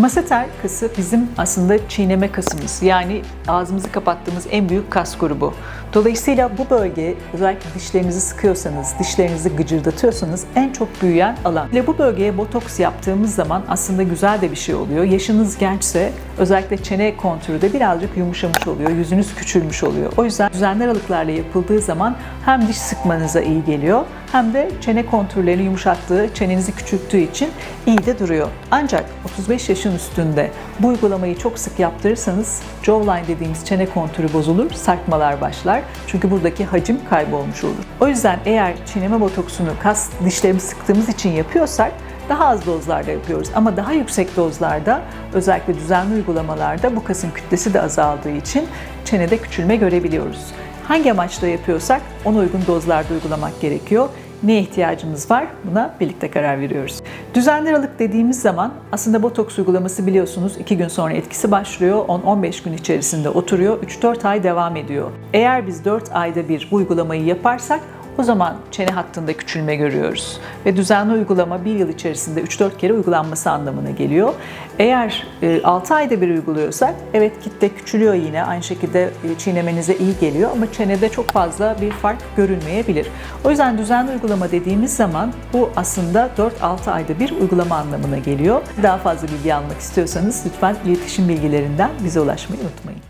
Maseter kası bizim aslında çiğneme kasımız. Yani ağzımızı kapattığımız en büyük kas grubu. Dolayısıyla bu bölge özellikle dişlerinizi sıkıyorsanız, dişlerinizi gıcırdatıyorsanız en çok büyüyen alan. Ve bu bölgeye botoks yaptığımız zaman aslında güzel de bir şey oluyor. Yaşınız gençse özellikle çene kontürü de birazcık yumuşamış oluyor. Yüzünüz küçülmüş oluyor. O yüzden düzenli aralıklarla yapıldığı zaman hem diş sıkmanıza iyi geliyor hem de çene kontürlerini yumuşattığı, çenenizi küçülttüğü için iyi de duruyor. Ancak 35 yaşın üstünde bu uygulamayı çok sık yaptırırsanız jawline dediğimiz çene kontürü bozulur, sarkmalar başlar. Çünkü buradaki hacim kaybolmuş olur. O yüzden eğer çiğneme botoksunu kas dişlerimizi sıktığımız için yapıyorsak daha az dozlarda yapıyoruz ama daha yüksek dozlarda özellikle düzenli uygulamalarda bu kasın kütlesi de azaldığı için çenede küçülme görebiliyoruz. Hangi amaçla yapıyorsak ona uygun dozlarda uygulamak gerekiyor. Neye ihtiyacımız var? Buna birlikte karar veriyoruz. Düzenli aralık dediğimiz zaman aslında botoks uygulaması biliyorsunuz 2 gün sonra etkisi başlıyor. 10-15 gün içerisinde oturuyor. 3-4 ay devam ediyor. Eğer biz 4 ayda bir bu uygulamayı yaparsak o zaman çene hattında küçülme görüyoruz. Ve düzenli uygulama bir yıl içerisinde 3-4 kere uygulanması anlamına geliyor. Eğer 6 ayda bir uyguluyorsak evet kitle küçülüyor yine. Aynı şekilde e, çiğnemenize iyi geliyor ama çenede çok fazla bir fark görünmeyebilir. O yüzden düzenli uygulama dediğimiz zaman bu aslında 4-6 ayda bir uygulama anlamına geliyor. Daha fazla bilgi almak istiyorsanız lütfen iletişim bilgilerinden bize ulaşmayı unutmayın.